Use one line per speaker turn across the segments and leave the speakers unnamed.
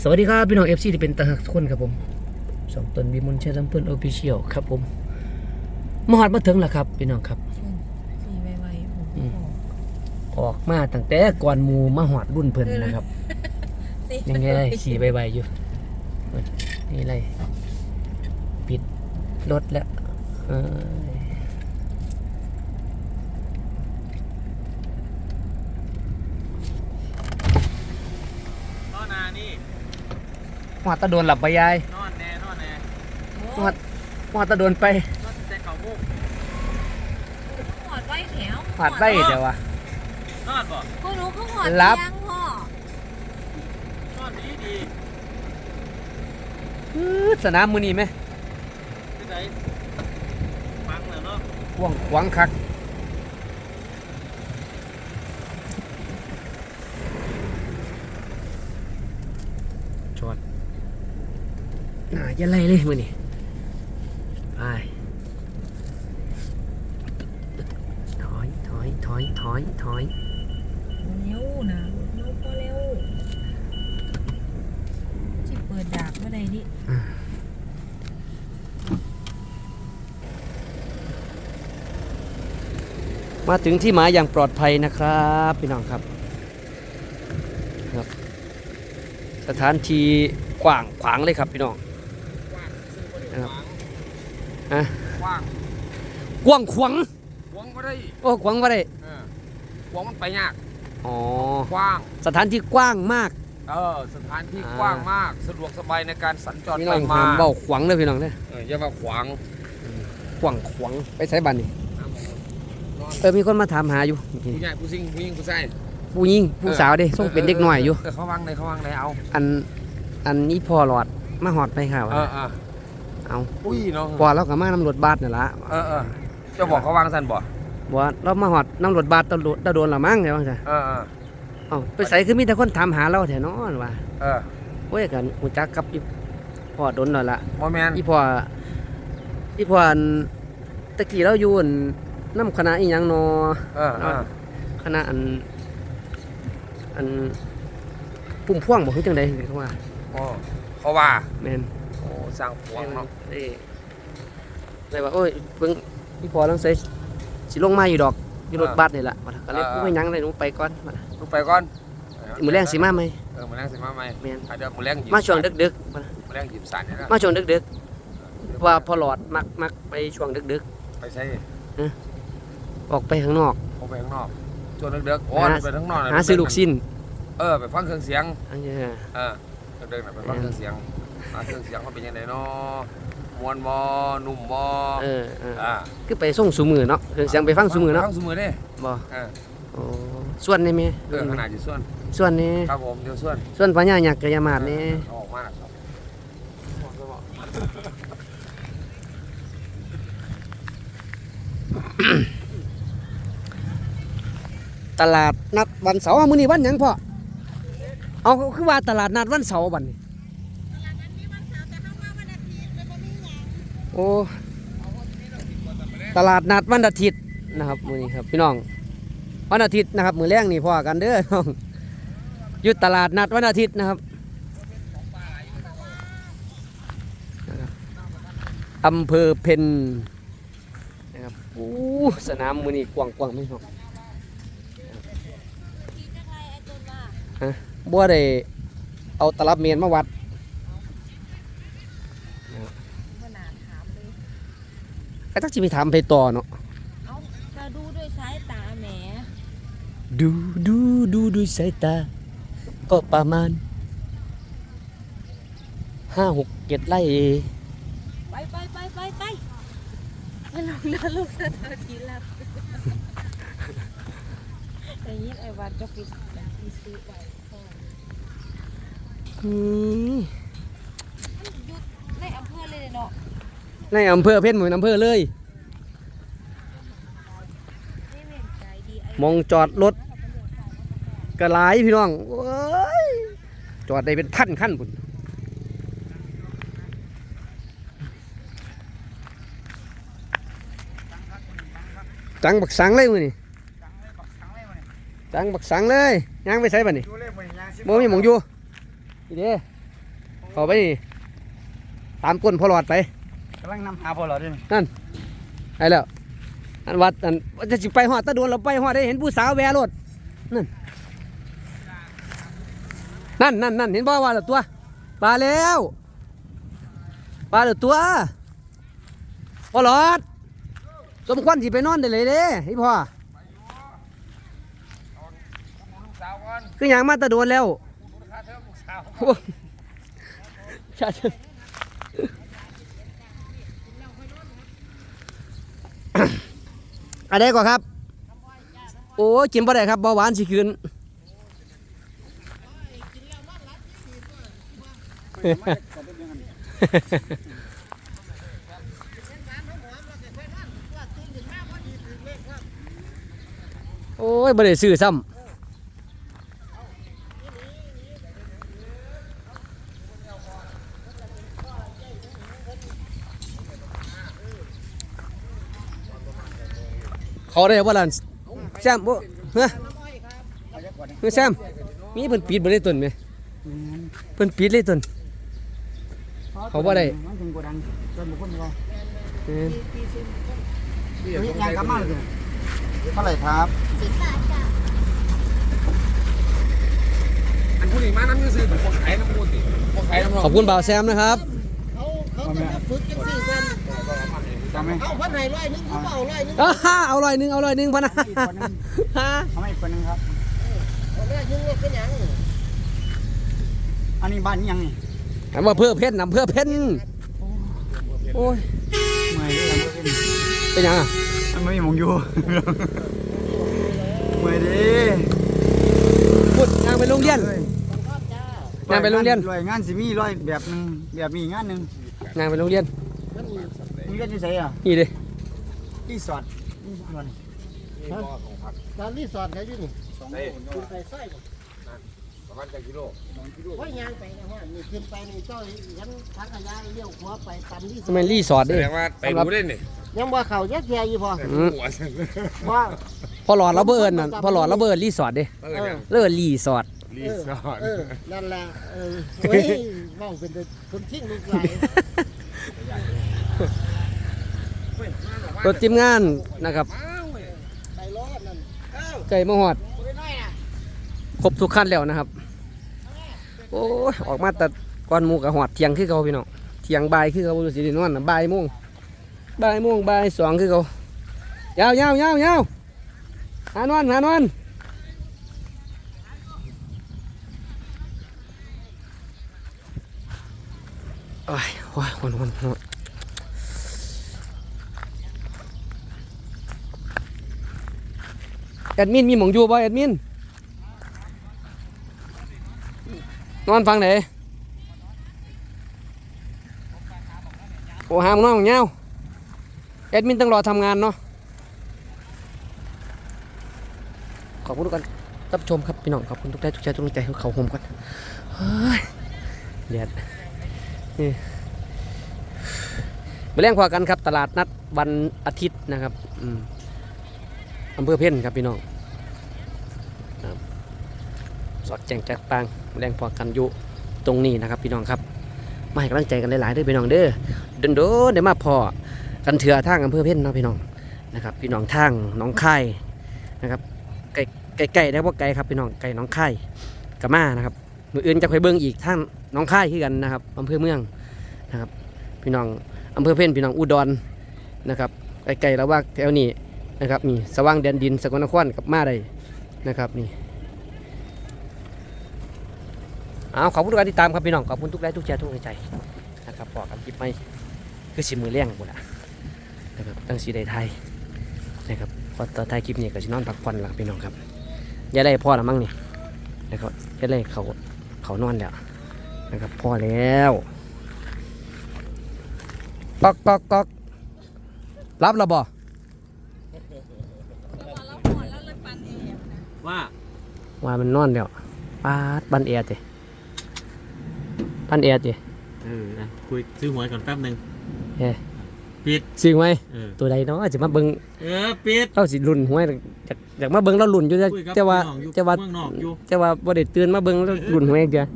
สวัสดีครับพี่น้องเอฟซีที่เป็นตาหักทุกคนครับผมสองตนวิมลเชยร์ลำเพื่อนโอฟิเชียลครับผมมาหอดมาถึงแล้วครับ พี่น้องครับ
สีไวๆผม
อืมออกมาตั้งแต่ก่อนหมูมาหอดรุ่นเพิ่นนะครับยังไงเลยขี่ใบๆอยู่เฮ้ยนี่ไรปิดรถแล้วเอ้ย
นอนนานี่
หอดตะโดนหลับไปยาย
นอนแน่นอนแน่
หอดหอดตะโดนไป
นอนแต่เก่ามุก
หอดไว้แถว
หอดได้เดี๋ยววะ
นอนบ่
พวกหนูเขาหอด
รับ
ยังพ่อน
อนดีดี
อื้อสนามมือนี่ไหม
ที่ไหนฟังแล้วเนาะ
ว่วงขวางคักจอด น่าจะไล่เลยมือนี่ไปถอยถอยถอยถอยถอย
เร็วนะเร็วก็เร็วจิเปิดดาบเมื่อใดนี่
มาถึงที่หมายอย่างปลอดภัยนะครับพี่น้องครับครับ สถานที่กว้างขวางเลยครับพี่น้องครับ อะ
กว้าง
กว้างขวาง
กว้างไม่ได้
โอ้ขวางว่าได้
เออกว้างมันไปยาก
อ๋อ
กว้าง
สถานที่กว้างมาก
เออสถานที่
อ่า
กว้างมากสะดวกสบายในการสัญจร
พี่
ไป
น้อง
มา
ห้ามเบาขวางเลยพี่น้องเลย
เอออย่ามาขวาง
กว้างขวางไปใช้บันนี่
นอน
เออมีคนมาถามหาอยู่
ผู้ใหญ่ผู้ซิงผู้หญิงผู้ชาย
ผู้หญิงผู้สาวเด้ส่งเป็นเด็กน้อยอยู่
เเขาวางเลยเขาวางเลยเอา
อันอันนี้พอหลอดมาหอดไปค่ะ
เออเออ
เอา
อุ้ยเนาะ
พอเรากับมาน้ำรถบัสนี่นละ
เออเออเจะบอกเขาวางสันบ่
บอกว่าเรามาหอดน้ำรถบัสตำรวจตะโดนละมั้งใช่ไหมจ๊ะ
เออเออ
เอ้าไปใส่คือมีแต่คนถามหาเราแถวนอนว่า
เออ
โอ้ยกันหูจักกับอีพ่อดนหน่อยละ
โมแมน
อีพ่ออีพ่ออันตะกี้เราอยู่อันน้ำคณะอีหยังนอ
เออเออ
คณะอัน อันปุ่มพ่วงบอกคือจังใดเขาว่า
โอ้เขาว่า
แม่น
โอ้ สร้างพวงเนาะ
เอ้ยเลยว่าโอ้ยเบิ่งอีพ่อลังใส่สิลงมาอยู่ดอกอยู่รถบัสนี่ล่ะว่าก็เลยไม่หยังเลยหนูไปก่อนว่า
ลูกไปก่อน
มื้อแรงสิมาไหม
เออมือแรงสิมาไหม
แม่น
อะเดี๋ยวมือแรงหยิบ
มาช่วงดึกๆว่า
มือแรงหยิบสันเนี่ยนะ
มาช่วงดึกๆว่าพอหลอดมักมักไปช่วงดึก
ไปใช้
ๆออกไปข้างนอก
ออกไปข้างนอกจนเด็กๆโอ้
หา
ไปข้างนอกน่ะ
หาซื้อลูกชิ้น
เออไปฟังเครื่องเสียง
อันนี้
เออเด็กๆน่ะไปฟังเครื่องเสียง หาเครื่องเสียงมันเป็นยังไงเนาะมวนบอนุ่มบอ
เออเออ
อ่า
คือไปส่งสูมือเนาะเครื่องเสียงไปฟังสูมือเนาะ
ฟังสูมือเด้
บ่
เออ
โอ้ส่วนนี่แม่
เออขนาดอยู่ส่วน
ส่วนนี้
ครับผมเดี๋ยวส่วน
ส่วนพญายักษ์กะยามาดนี่
เอาออกมาครับ
ตลาดนัดวันเสาร์อ้าวมื้อนี้วันหยังพ่อเอาคือว่าตลาดนัดวันเสาร์บัดนี้ โอ้ตลาดนัดวันอาทิตย์นะครับมือนี้ครับพี่น้องวันอาทิตย์นะครับ มือแรงนี่พ่อกันเด้อน้องอยู่ตลาดนัดวันอาทิตย์นะครับอำเภอเพนนะครับโอ้สนามมือนี้กว้างๆพี่น้องบัวได้เอาตลับเมียนมาวัด
ขนาดถามเลย
ก็ต้องจะไปถามไปต่อเนาะ
เอาถ้าดูด้วยสายตาแหม
ดูดูดูด้วยสายตา ก็ประมาณห้าหกเจ็ดไร่
ไปไปไปไปไปไปลงนะลูกสะเธอทีละแต่ยิ่งไอ้วัดจะปิดปิดซื้อไปพ่อ
อืม
มันหยุดในอำเภอเลยเนาะ
ในอำเภอเพชรหมือนอำเภอเลย
นี่เม่นใจดีไอ้
มองจอดรถกระไรพี่น้องโอ้ยจอดได้เป็นพันขั้นพุ่นจังบักสังเลยมือนี่จังบักสังเลยย่างไปใส่บ่นี่
ดูเลขมันยังสิ
บ่มีหมองอยู่นี่เด้เขาไปนี่ตามก้นพอหลอดไป
กำลังนำหาพอเราด้วย
ไอ้แล้วอันวัดอันว่าจะสิไปหอดตะโดนเราไปหอดได้เห็นผู้สาวแวรถนั่นนั่นนั่นนั่นเห็นบ่ว่าแล้วตัวปลาแล้วปลาแล้วตัวพอหลอด สมควรสิไปนอนได้เลยเด้ไอ้พ่อ
ลูกสาวก่อน
คืออย่างมาตะโดนแล้ว
ค่าเทอมลูกสาว
โอ้ชาเชิญ อะไรก่อนครับ โอ้กินบ่ได้ครับเบาหวานสิคืนโอ้ยบ่ได้ซื้อซ้ำ เขาได้บ่ล่ะแซมบ่เฮ้ยเฮ้ยแซมมีเพิ่นปิดบ่ได้ต้นไหมเพิ่นปิดเลยต้นเขาบ่ได้
มันถึงกดังส่วนบุคคลเรา
เฮ้
ยงานกลับาเลยเท่าไหร่ครับ
อันผู้นี้มาน้ำยืดซื้อเป็นคนขายน้ำมูลติคนขายน้ำ
ขอบคุณบ่าวแซมนะครับ
เขาเขาจะฝึกจังสี่กัน
จำไหม
เอาพันไห้ร้อยหนึงเขาเอาร้อยหนึง
อ้าฮ่าเอาร้อยหนึ่งเอาร้อยหนึ่งพะนะฮะ
เอามาอีกคนหนึงครับ
เอาร้อยหนึงเนี่ยเป็นหยัง
อันนี้บ้านนี่ยังนี่
อันว่าเพื่อเพชรนำเพื่อเพชรโอ้ย
เมื่อยด้วยกันเพื่อน
เป็นหยังอะ
มันไม่มีหมองอยู่ เมื่อยดิ
พูดงานไปโรงเรียน งานไปโรงเรียน
ร้อยงานสิมีร้อยแบบหนึงแบบมีอีกงานหนึง
งานไปโรงเรียน
มึงเรียนที่ไสอะ
นี่เด้
ที่สอดนี่สอด
การรีสอร์ทไหนอยู่นี่
เฮ้ย
ขึ้นไปไส้บ่
ประมาณกี่กิโล
ว่ายางไปนะฮะนี่ขึ้นไปนี่เจ้ายันทางขยายเลี้ยวขวาไปตามรีสอ
ทำไม
ร์ท
รีสอร์ท
แส
เด้
ดงว่าไปดูได้นี่
ยังว่าเขาแยกแยะอยู่พอ
อืม
หัวเส้น
ว่า
พอหลอดระเบิดนั่นพอหลอดระเบิดรีสอร์ทเด้
เออยัง
เลิกรีสอร์ท
รีสอร์ท
เออนั่นแหละเออเฮ้ยเว่าเป็นแต่คนทิ้งลูกหลาน
รถทีมงานนะครับ
ไก่
มหอดครบทุกขั้นแล้วนะครับ โอ้ยออกมาแต่ก่อนมูกับหอดเที่ยงคือเขาพี่น้องเที่ยงบายคือเขาดูสิได้นอนน่ะบายโมงบ่ายโมงบายสองคือเขายาวยาวยาวยาวหานอนหานอนโอ้ยโว้ยวนวันวัน แอดมินมีหมองอยู่บ่แอดมิน นอนฟังไหนโอ้หามนอนของเงาแอดมินต้องรอทำงานเนาะ ขอบคุณทุกการรับชมครับพี่น้องขอบคุณทุกท่านทุกใจทุกกำลังใจให้เขาโฮมก่อนเฮ้ยเดือดนี่มาเลี้ยงพอกันครับ ตลาดนัดวันอาทิตย์นะครับอืมอำเภอเพ่นครับพี่น้อง สอดแจงแจกปางแรงพอกันอยู่ตรงนี้นะครับพี่น้องครับ มาให้กำลังใจกันหลายๆเด้อพี่น้องเด้อเดินโดนได้มาพอกันเถื่อทางอำเภอเพ่นนะพี่น้องนะครับ พี่น้องทางน้องค่ายนะครับไก่ไก่ไก่ได้ว่าไก่ครับพี่น้องไก่หน้องค่ายกับมานะครับมืออื่นจะไปเบิ้งอีกทางน้องค่ายคือกันนะครับอำเภอเมืองนะครับ พี่น้องอำเภอเพ่นพี่น้องอุดรนะครับไก่ๆแล้วว่าแถวนี้นะครับมีสว่างแดนดินสกลนครกับมาได้นะครับนี่ เอาขอบคุณทุกการติดตามครับพี่น้องขอบคุณทุกไลค์ทุกแชร์ทุกกำลังใจนะครับบอกกันคลิปไม่คือสิมือเลี้ยงหมดละนะครับตั้งสีใดไทยนะครับพอต่อท้ายคลิปนี้ก็จะนอนพักผ่อนละพี่น้องครับอย่าได้พ่อละมั้งนี่นะครับอย่าได้เขาเขานอนแล้วนะครับพ่อแล้วก๊อกก๊อกก๊อกรับแล้วบ่
ว่า
ว่ามันนอนแล้วปาดบันเอียดเจ บันเอียดเจ
เออนะคุยซื้อหวยก่อนแป๊บหนึง
เฮ้
ปิด
ซื้อไหม
เออ
ตัวใดเนาะจะมาเบิ่ง
เออปิด
เราสิรุ่นหวยอยากอยากมาเบิ่งเรารุ่นอยู่แต่
คุยกับ
แต่ว่า
พี่น้องอยู่
แต่ว่า
เมืองนอกอยู่
แต่ว่าบ่ได้ตื่นมาเบิ่งเรารุ่นหวยเดียว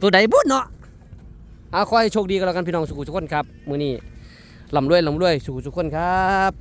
ตัวใดบุญเนาะเอาขอให้โชคดีกันแล้วกันพี่น้องสุขุทุกคนครับมื้อนี้ลำรวยลำรวยสุขุทุกคนครับ